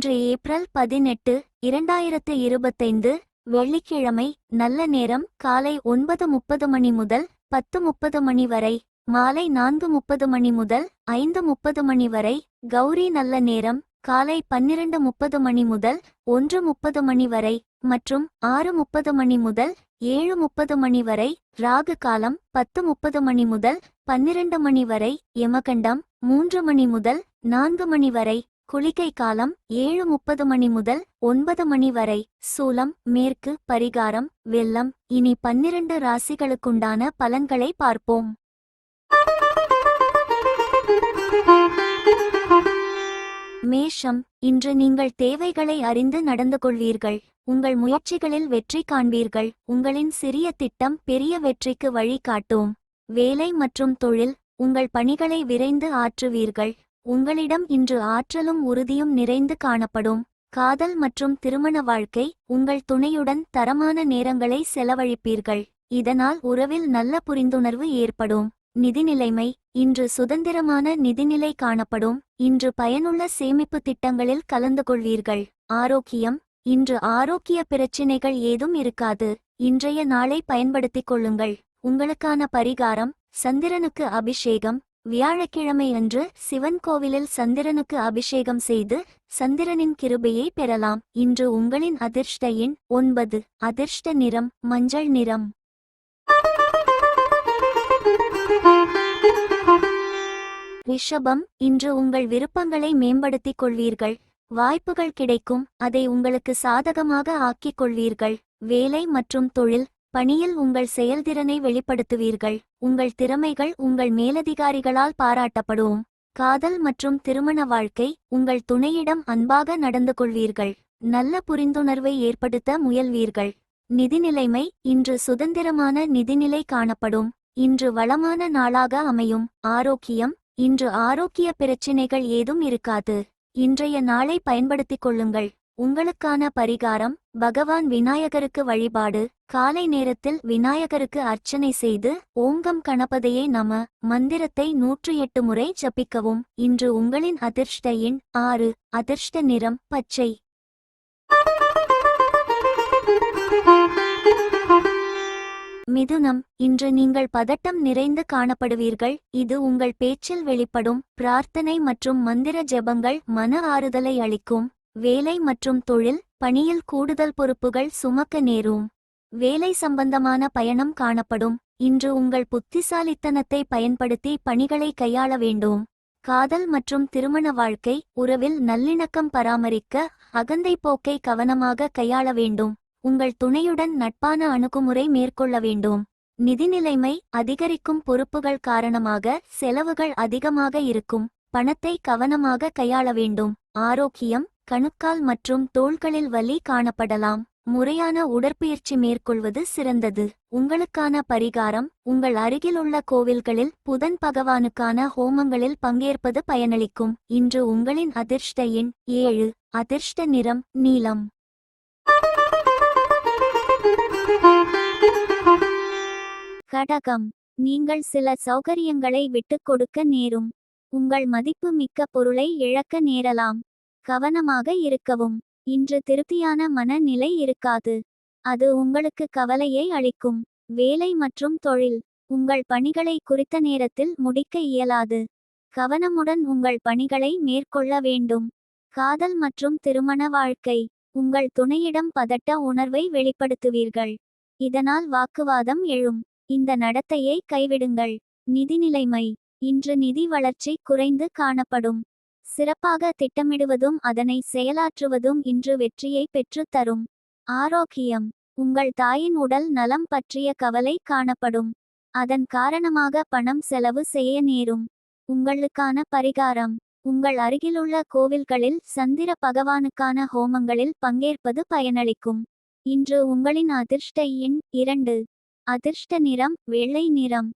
இன்று ஏப்ரல் பதினெட்டு இரண்டாயிரத்து இருபத்தைந்து வெள்ளிக்கிழமை நல்ல நேரம் காலை ஒன்பது முப்பது மணி முதல் பத்து முப்பது மணி வரை மாலை நான்கு முப்பது மணி முதல் ஐந்து முப்பது மணி வரை கௌரி நல்ல நேரம் காலை பன்னிரண்டு முப்பது மணி முதல் ஒன்று முப்பது மணி வரை மற்றும் ஆறு முப்பது மணி முதல் ஏழு முப்பது மணி வரை ராகு காலம் பத்து முப்பது மணி முதல் பன்னிரண்டு மணி வரை யமகண்டம் மூன்று மணி முதல் நான்கு மணி வரை குளிகை காலம் ஏழு முப்பது மணி முதல் ஒன்பது மணி வரை. சூலம் மேற்கு பரிகாரம் வெள்ளம் இனி பன்னிரண்டு ராசிகளுக்குண்டான பலன்களை பார்ப்போம். மேஷம் இன்று நீங்கள் தேவைகளை அறிந்து நடந்து கொள்வீர்கள். உங்கள் முயற்சிகளில் வெற்றி காண்பீர்கள். உங்களின் சிறிய திட்டம் பெரிய வெற்றிக்கு வழி காட்டும் வேலை மற்றும் தொழில் உங்கள் பணிகளை விரைந்து ஆற்றுவீர்கள். உங்களிடம் இன்று ஆற்றலும் உறுதியும் நிறைந்து காணப்படும். காதல் மற்றும் திருமண வாழ்க்கை உங்கள் துணையுடன் தரமான நேரங்களை செலவழிப்பீர்கள். இதனால் உறவில் நல்ல புரிந்துணர்வு ஏற்படும். நிதிநிலைமை இன்று சுதந்திரமான நிதிநிலை காணப்படும். இன்று பயனுள்ள சேமிப்பு திட்டங்களில் கலந்து கொள்வீர்கள். ஆரோக்கியம் இன்று ஆரோக்கிய பிரச்சினைகள் ஏதும் இருக்காது. இன்றைய நாளை பயன்படுத்திக் கொள்ளுங்கள். உங்களுக்கான பரிகாரம் சந்திரனுக்கு அபிஷேகம் வியாழக்கிழமை அன்று சிவன் கோவிலில் சந்திரனுக்கு அபிஷேகம் செய்து சந்திரனின் கிருபையை பெறலாம். இன்று உங்களின் அதிர்ஷ்ட எண் ஒன்பது. அதிர்ஷ்ட நிறம் மஞ்சள் நிறம். ரிஷபம் இன்று உங்கள் விருப்பங்களை மேம்படுத்திக் கொள்வீர்கள். வாய்ப்புகள் கிடைக்கும். அதை உங்களுக்கு சாதகமாக ஆக்கிக் கொள்வீர்கள். வேலை மற்றும் தொழில் பணியில் உங்கள் செயல்திறனை வெளிப்படுத்துவீர்கள். உங்கள் திறமைகள் உங்கள் மேலதிகாரிகளால் பாராட்டப்படும். காதல் மற்றும் திருமண வாழ்க்கை உங்கள் துணையிடம் அன்பாக நடந்து கொள்வீர்கள். நல்ல புரிந்துணர்வை ஏற்படுத்த முயல்வீர்கள். நிதிநிலைமை இன்று சுதந்திரமான நிதிநிலை காணப்படும். இன்று வளமான நாளாக அமையும். ஆரோக்கியம் இன்று ஆரோக்கிய பிரச்சினைகள் ஏதும் இருக்காது. இன்றைய நாளை பயன்படுத்திக் கொள்ளுங்கள். உங்களுக்கான பரிகாரம் பகவான் விநாயகருக்கு வழிபாடு. காலை நேரத்தில் விநாயகருக்கு அர்ச்சனை செய்து ஓங்கம் கணபதையே நம மந்திரத்தை நூற்று எட்டு முறை ஜபிக்கவும். இன்று உங்களின் அதிர்ஷ்ட எண் ஆறு அதிர்ஷ்ட நிறம் பச்சை. மிதுனம் இன்று நீங்கள் பதட்டம் நிறைந்து காணப்படுவீர்கள். இது உங்கள் பேச்சில் வெளிப்படும் பிரார்த்தனை மற்றும் மந்திர ஜெபங்கள் மன ஆறுதலை அளிக்கும். வேலை மற்றும் தொழில் பணியில் கூடுதல் பொறுப்புகள் சுமக்க நேரும். வேலை சம்பந்தமான பயணம் காணப்படும். இன்று உங்கள் புத்திசாலித்தனத்தை பயன்படுத்தி பணிகளை கையாள வேண்டும். காதல் மற்றும் திருமண வாழ்க்கை உறவில் நல்லிணக்கம் பராமரிக்க அகந்தை போக்கை கவனமாக கையாள வேண்டும். உங்கள் துணையுடன் நட்பான அணுகுமுறை மேற்கொள்ள வேண்டும். நிதிநிலைமை அதிகரிக்கும் பொறுப்புகள் காரணமாக செலவுகள் அதிகமாக இருக்கும். பணத்தை கவனமாக கையாள வேண்டும். ஆரோக்கியம் கணுக்கால் மற்றும் தோள்களில் வலி காணப்படலாம். முறையான உடற்பயிற்சி மேற்கொள்வது சிறந்தது. உங்களுக்கான பரிகாரம் உங்கள் அருகிலுள்ள கோவில்களில் புதன் பகவானுக்கான ஹோமங்களில் பங்கேற்பது பயனளிக்கும். இன்று உங்களின் அதிர்ஷ்ட எண் ஏழு அதிர்ஷ்ட நிறம் நீலம். கடகம். நீங்கள் சில சௌகரியங்களை விட்டுக் கொடுக்க நேரும். உங்கள் மதிப்பு மிக்க பொருளை இழக்க நேரலாம். கவனமாக இருக்கவும். இன்று திருப்தியான மனநிலை இருக்காது. அது உங்களுக்கு கவலையை அளிக்கும். வேலை மற்றும் தொழில். உங்கள் பணிகளை குறித்த நேரத்தில் முடிக்க இயலாது. கவனமுடன் உங்கள் பணிகளை மேற்கொள்ள வேண்டும். காதல் மற்றும் திருமண வாழ்க்கை. உங்கள் துணையிடம் பதட்ட உணர்வை வெளிப்படுத்துவீர்கள். இதனால் வாக்குவாதம் எழும். இந்த நடத்தையை கைவிடுங்கள். நிதிநிலைமை இன்று நிதி வளர்ச்சி குறைந்து காணப்படும். சிறப்பாக திட்டமிடுவதும் அதனை செயலாற்றுவதும் இன்று வெற்றியை பெற்றுத் தரும். ஆரோக்கியம். உங்கள் தாயின் உடல் நலம் பற்றிய கவலை காணப்படும். அதன் காரணமாக பணம் செலவு செய்ய நேரும். உங்களுக்கான பரிகாரம். உங்கள் அருகிலுள்ள கோவில்களில் சந்திர பகவானுக்கான ஹோமங்களில் பங்கேற்பது பயனளிக்கும். இன்று உங்களின் அதிர்ஷ்ட எண் இரண்டு. அதிர்ஷ்ட நிறம் வெள்ளை நிறம்.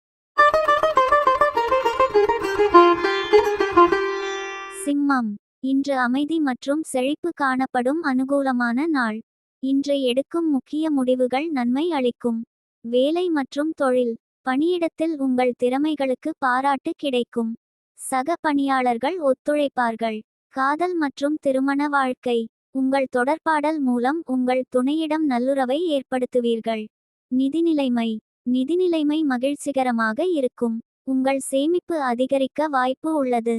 சிம்மம். இன்று அமைதி மற்றும் செழிப்பு காணப்படும் அனுகூலமான நாள். இன்று எடுக்கும் முக்கிய முடிவுகள் நன்மை அளிக்கும். வேலை மற்றும் தொழில். பணியிடத்தில் உங்கள் திறமைகளுக்கு பாராட்டு கிடைக்கும். சக பணியாளர்கள் ஒத்துழைப்பார்கள். காதல் மற்றும் திருமண வாழ்க்கை. உங்கள் தொடர்பாடல் மூலம் உங்கள் துணையிடம் நல்லுறவை ஏற்படுத்துவீர்கள். நிதிநிலைமை. நிதிநிலைமை மகிழ்ச்சிகரமாக இருக்கும். உங்கள் சேமிப்பு அதிகரிக்க வாய்ப்பு உள்ளது.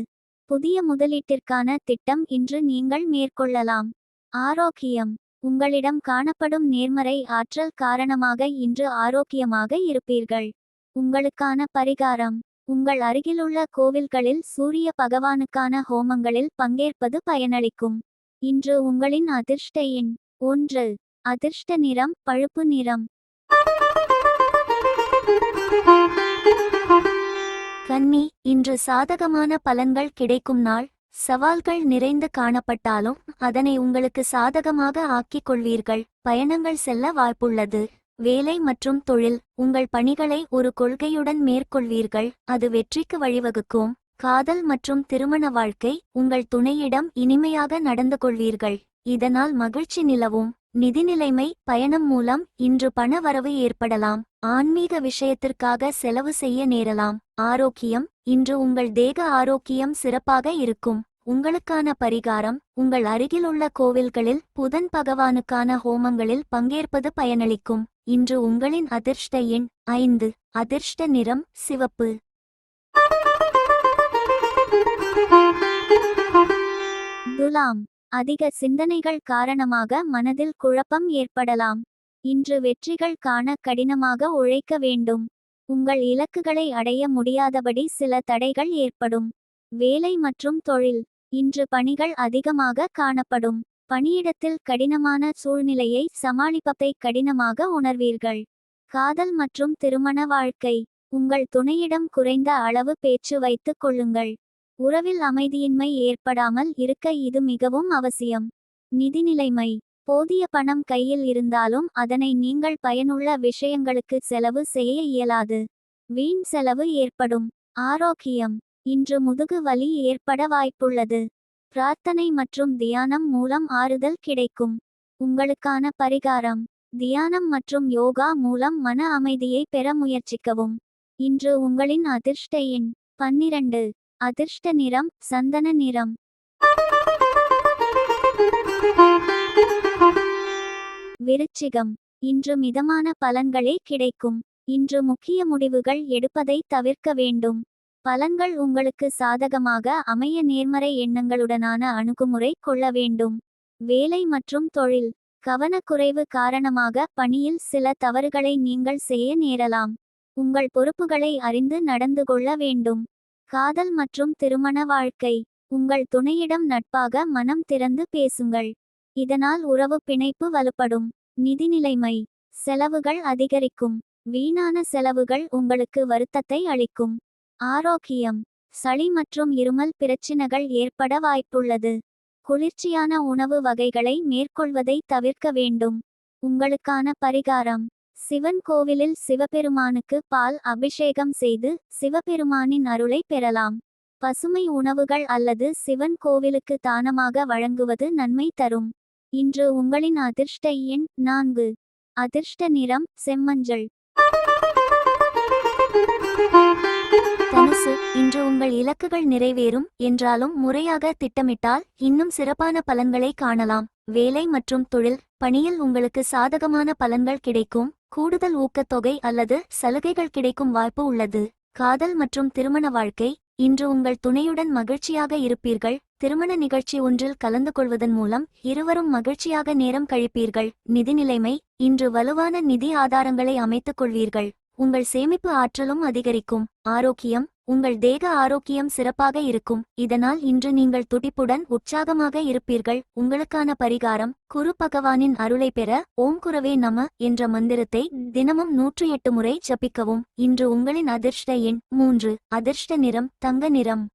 புதிய முதலீட்டிற்கான திட்டம் இன்று நீங்கள் மேற்கொள்ளலாம். ஆரோக்கியம். உங்களிடம் காணப்படும் நேர்மறை ஆற்றல் காரணமாக இன்று ஆரோக்கியமாக இருப்பீர்கள். உங்களுக்கான பரிகாரம். உங்கள் அருகிலுள்ள கோவில்களில் சூரிய பகவானுக்கான ஹோமங்களில் பங்கேற்பது பயனளிக்கும். இன்று உங்களின் அதிர்ஷ்ட எண் ஒன்று. அதிர்ஷ்ட நிறம் பழுப்பு நிறம். கன்னி இன்று சாதகமான பலன்கள் கிடைக்கும் நாள். சவால்கள் நிறைந்து காணப்பட்டாலும் அதனை உங்களுக்கு சாதகமாக ஆக்கிக் கொள்வீர்கள். பயணங்கள் செல்ல வாய்ப்புள்ளது. வேலை மற்றும் தொழில் உங்கள் பணிகளை ஒரு கொள்கையுடன் மேற்கொள்வீர்கள். அது வெற்றிக்கு வழிவகுக்கும். காதல் மற்றும் திருமண வாழ்க்கை உங்கள் துணையிடம் இனிமையாக நடந்து கொள்வீர்கள். இதனால் மகிழ்ச்சி நிலவும். நிதிநிலைமை பயணம் மூலம் இன்று பண வரவு ஏற்படலாம். ஆன்மீக விஷயத்திற்காக செலவு செய்ய நேரலாம். ஆரோக்கியம் இன்று உங்கள் தேக ஆரோக்கியம் சிறப்பாக இருக்கும். உங்களுக்கான பரிகாரம் உங்கள் அருகிலுள்ள கோவில்களில் புதன் பகவானுக்கான ஹோமங்களில் பங்கேற்பது பயனளிக்கும். இன்று உங்களின் அதிர்ஷ்ட எண் ஐந்து அதிர்ஷ்ட நிறம் சிவப்பு. துலாம் அதிக சிந்தனைகள் காரணமாக மனதில் குழப்பம் ஏற்படலாம். இன்று வெற்றிகள் காண கடினமாக உழைக்க வேண்டும். உங்கள் இலக்குகளை அடைய முடியாதபடி சில தடைகள் ஏற்படும். வேலை மற்றும் தொழில். இன்று பணிகள் அதிகமாக காணப்படும். பணியிடத்தில் கடினமான சூழ்நிலையை சமாளிப்பதை கடினமாக உணர்வீர்கள். காதல் மற்றும் திருமண வாழ்க்கை. உங்கள் துணையிடம் குறைந்த அளவு பேச்சு வைத்துக் கொள்ளுங்கள். உறவில் அமைதியின்மை ஏற்படாமல் இருக்க இது மிகவும் அவசியம். நிதிநிலைமை. போதிய பணம் கையில் இருந்தாலும் அதனை நீங்கள் பயனுள்ள விஷயங்களுக்கு செலவு செய்ய இயலாது. வீண் செலவு ஏற்படும். ஆரோக்கியம். இன்று முதுகு வலி ஏற்பட வாய்ப்புள்ளது. பிரார்த்தனை மற்றும் தியானம் மூலம் ஆறுதல் கிடைக்கும். உங்களுக்கான பரிகாரம். தியானம் மற்றும் யோகா மூலம் மன அமைதியை பெற முயற்சிக்கவும். இன்று உங்களின் அதிர்ஷ்ட எண் பன்னிரண்டு. அதிர்ஷ்ட நிறம் சந்தன நிறம். விருச்சிகம். இன்று மிதமான பலன்களே கிடைக்கும். இன்று முக்கிய முடிவுகள் எடுப்பதை தவிர்க்க வேண்டும். பலன்கள் உங்களுக்கு சாதகமாக அமைய நேர்மறை எண்ணங்களுடனான அணுகுமுறை கொள்ள வேண்டும். வேலை மற்றும் தொழில். கவனக்குறைவு காரணமாக பணியில் சில தவறுகளை நீங்கள் செய்ய நேரலாம். உங்கள் பொறுப்புகளை அறிந்து நடந்து கொள்ள வேண்டும். காதல் மற்றும் திருமண வாழ்க்கை. உங்கள் துணையிடம் நட்பாக மனம் திறந்து பேசுங்கள். இதனால் உறவு பிணைப்பு வலுப்படும். நிதிநிலைமை செலவுகள் அதிகரிக்கும். வீணான செலவுகள் உங்களுக்கு வருத்தத்தை அளிக்கும். ஆரோக்கியம். சளி மற்றும் இருமல் பிரச்சினைகள் ஏற்பட வாய்ப்புள்ளது. குளிர்ச்சியான உணவு வகைகளை மேற்கொள்வதை தவிர்க்க வேண்டும். உங்களுக்கான பரிகாரம். சிவன் கோவிலில் சிவபெருமானுக்கு பால் அபிஷேகம் செய்து சிவபெருமானின் அருளை பெறலாம். பசுமை உணவுகள் அல்லது சிவன் கோவிலுக்கு தானமாக வழங்குவது நன்மை தரும். இன்று உங்களின் அதிர்ஷ்ட எண் நான்கு. அதிர்ஷ்ட நிறம் செம்மஞ்சள். தனுசு இன்று உங்கள் இலக்குகள் நிறைவேறும் என்றாலும் முறையாக திட்டமிட்டால் இன்னும் சிறப்பான பலன்களை காணலாம். வேலை மற்றும் தொழில் பணியில் உங்களுக்கு சாதகமான பலன்கள் கிடைக்கும் கூடுதல் ஊக்கத்தொகை அல்லது சலுகைகள் கிடைக்கும் வாய்ப்பு உள்ளது. காதல் மற்றும் திருமண வாழ்க்கை இன்று உங்கள் துணையுடன் மகிழ்ச்சியாக இருப்பீர்கள் திருமண நிகழ்ச்சி ஒன்றில் கலந்து கொள்வதன் மூலம் இருவரும் மகிழ்ச்சியாக நேரம் கழிப்பீர்கள் நிதிநிலைமை இன்று வலுவான நிதி ஆதாரங்களை அமைத்துக் கொள்வீர்கள் உங்கள் சேமிப்பு ஆற்றலும் அதிகரிக்கும் ஆரோக்கியம் உங்கள் தேக ஆரோக்கியம் சிறப்பாக இருக்கும். இதனால் இன்று நீங்கள் துடிப்புடன் உற்சாகமாக இருப்பீர்கள். உங்களுக்கான பரிகாரம் குரு பகவானின் அருளை பெற ஓம் குரவே நம என்ற மந்திரத்தை தினமும் நூற்றி எட்டு முறை ஜபிக்கவும். இன்று உங்களின் அதிர்ஷ்ட எண் மூன்று அதிர்ஷ்ட நிறம் தங்க நிறம்.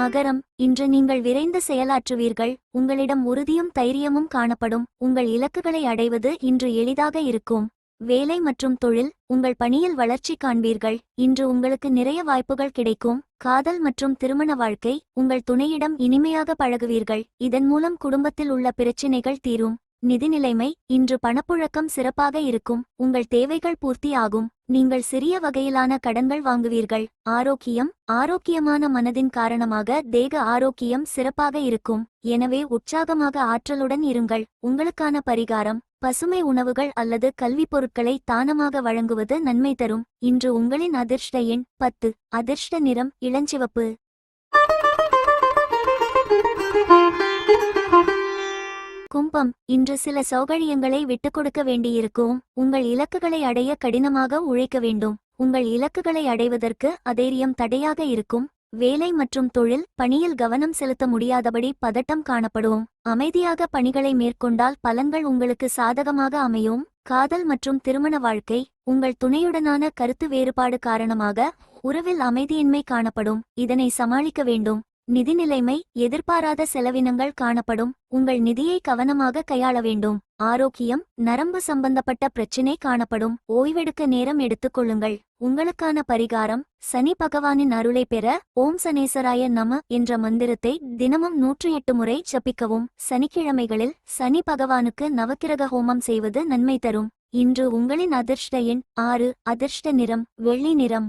மகரம் இன்று நீங்கள் விரைந்து செயலாற்றுவீர்கள். உங்களிடம் உறுதியும் தைரியமும் காணப்படும். உங்கள் இலக்குகளை அடைவது இன்று எளிதாக இருக்கும். வேலை மற்றும் தொழில் உங்கள் பணியில் வளர்ச்சி காண்பீர்கள். இன்று உங்களுக்கு நிறைய வாய்ப்புகள் கிடைக்கும். காதல் மற்றும் திருமண வாழ்க்கை உங்கள் துணையிடம் இனிமையாக பழகுவீர்கள். இதன் மூலம் குடும்பத்தில் உள்ள பிரச்சினைகள் தீரும். நிதிநிலைமை இன்று பணப்புழக்கம் சிறப்பாக இருக்கும். உங்கள் தேவைகள் பூர்த்தி ஆகும். நீங்கள் சிறிய வகையிலான கடன்கள் வாங்குவீர்கள். ஆரோக்கியம் ஆரோக்கியமான மனதின் காரணமாக தேக ஆரோக்கியம் சிறப்பாக இருக்கும். எனவே உற்சாகமாக ஆற்றலுடன் இருங்கள். உங்களுக்கான பரிகாரம் பசுமை உணவுகள் அல்லது கல்விப் பொருட்களை தானமாக வழங்குவது நன்மை தரும். இன்று உங்களின் அதிர்ஷ்ட எண் பத்து. அதிர்ஷ்ட நிறம் இளஞ்சிவப்பு. கும்பம். இன்று சில சௌகரியங்களை விட்டுக் கொடுக்க வேண்டியிருக்கும். உங்கள் இலக்குகளை அடைய கடினமாக உழைக்க வேண்டும். உங்கள் இலக்குகளை அடைவதற்கு அதைரியம் தடையாக இருக்கும். வேலை மற்றும் தொழில் பணியில் கவனம் செலுத்த முடியாதபடி பதட்டம் காணப்படும். அமைதியாக பணிகளை மேற்கொண்டால் பலன்கள் உங்களுக்கு சாதகமாக அமையும். காதல் மற்றும் திருமண வாழ்க்கை உங்கள் துணையுடனான கருத்து வேறுபாடு காரணமாக உறவில் அமைதியின்மை காணப்படும். இதனை சமாளிக்க வேண்டும். நிதிநிலைமை எதிர்பாராத செலவினங்கள் காணப்படும். உங்கள் நிதியை கவனமாக கையாள வேண்டும். ஆரோக்கியம் நரம்பு சம்பந்தப்பட்ட பிரச்சினை காணப்படும். ஓய்வெடுக்க நேரம் எடுத்துக்கொள்ளுங்கள் உங்களுக்கான பரிகாரம் சனி பகவானின் அருளை பெற ஓம் சனேசராய நம என்ற மந்திரத்தை தினமும் நூற்றி எட்டு முறை ஜபிக்கவும். சனிக்கிழமைகளில் சனி பகவானுக்கு நவக்கிரக ஹோமம் செய்வது நன்மை தரும். இன்று உங்களின் அதிர்ஷ்ட எண் ஆறு அதிர்ஷ்ட நிறம் வெள்ளி நிறம்.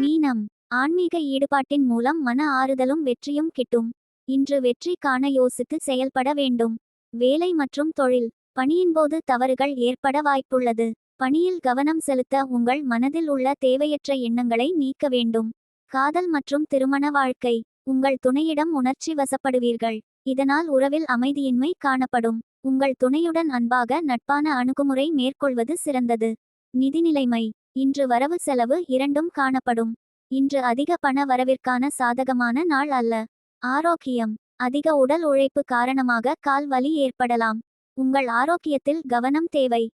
மீனம் ஆன்மீக ஈடுபாட்டின் மூலம் மன ஆறுதலும் வெற்றியும் கிட்டும். இன்று வெற்றி காண யோசித்து செயல்பட வேண்டும். வேலை மற்றும் தொழில் பணியின்போது தவறுகள் ஏற்பட வாய்ப்புள்ளது. பணியில் கவனம் செலுத்த உங்கள் மனதில் உள்ள தேவையற்ற எண்ணங்களை நீக்க வேண்டும். காதல் மற்றும் திருமண வாழ்க்கை உங்கள் துணையிடம் உணர்ச்சி வசப்படுவீர்கள். இதனால் உறவில் அமைதியின்மை காணப்படும். உங்கள் துணையுடன் அன்பாக நட்பான அணுகுமுறை மேற்கொள்வது சிறந்தது. நிதிநிலைமை இன்று வரவு செலவு இரண்டும் காணப்படும். இன்று அதிக பண வரவிற்கான சாதகமான நாள் அல்ல. ஆரோக்கியம். அதிக உடல் உழைப்பு காரணமாக கால் வலி ஏற்படலாம். உங்கள் ஆரோக்கியத்தில் கவனம் தேவை.